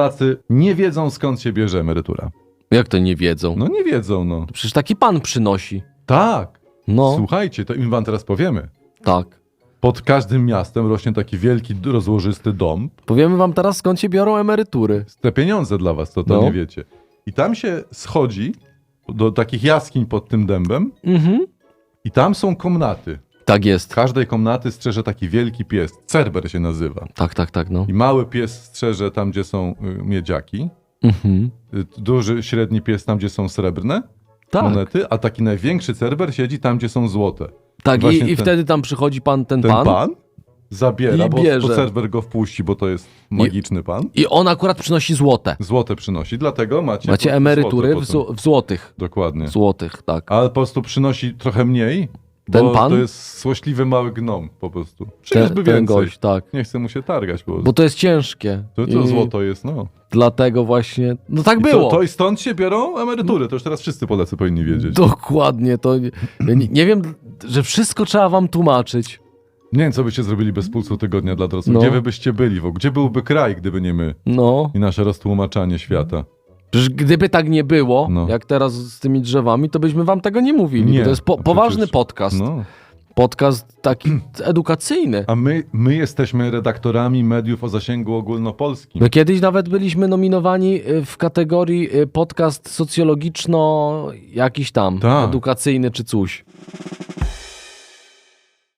Polacy nie wiedzą skąd się bierze emerytura. Jak to nie wiedzą? No nie wiedzą, no. Przecież taki pan przynosi. Tak. No, Słuchajcie, to im wam teraz powiemy. tak. Pod każdym miastem rośnie taki wielki, rozłożysty dom. Powiemy wam teraz, skąd się biorą emerytury. Te pieniądze dla was, to to No. nie wiecie. I tam się schodzi do takich jaskiń pod tym dębem Mhm. i tam są komnaty. Tak jest. każdej komnaty strzeże taki wielki pies. Cerber się nazywa. Tak, tak, tak, no. I mały pies strzeże tam, gdzie są y, miedziaki. Mhm. Y, Duży, średni pies tam, gdzie są srebrne Tak, monety, a taki największy cerber siedzi tam, gdzie są złote. tak. Właśnie I, i ten- wtedy tam przychodzi pan, ten, Ten pan, pan, zabiera, I bo, bierze. bo cerber go wpuści, bo to jest magiczny pan. i on akurat przynosi złote. Złote przynosi, dlatego macie, Macie po- emerytury złote w, potem. zł- w złotych. Dokładnie. Złotych, tak. Ale po prostu przynosi trochę mniej, Ten bo pan? to jest złośliwy mały gnom po prostu. Ten, Przyniósłby ten więcej. gość, tak. Nie chce mu się targać, bo, Bo to jest ciężkie. to, to I złoto jest, no. Dlatego właśnie. No tak I było. To, to i stąd się biorą emerytury, to już teraz wszyscy Polacy powinni wiedzieć. Dokładnie. To ja nie, nie wiem, że wszystko trzeba wam tłumaczyć. Nie wiem, co byście zrobili bez pulsu tygodnia dla dorosłych. No. Gdzie wy byście byli w ogóle? Gdzie byłby kraj, gdyby nie my No. i nasze roztłumaczanie świata? Przecież gdyby tak nie było, No. jak teraz z tymi drzewami, to byśmy wam tego nie mówili. Nie, to jest po, przecież- poważny podcast. No. Podcast taki edukacyjny. A my, my jesteśmy redaktorami mediów o zasięgu ogólnopolskim. My kiedyś nawet byliśmy nominowani y, w kategorii y, podcast socjologiczno jakiś tam, Tak. edukacyjny czy coś.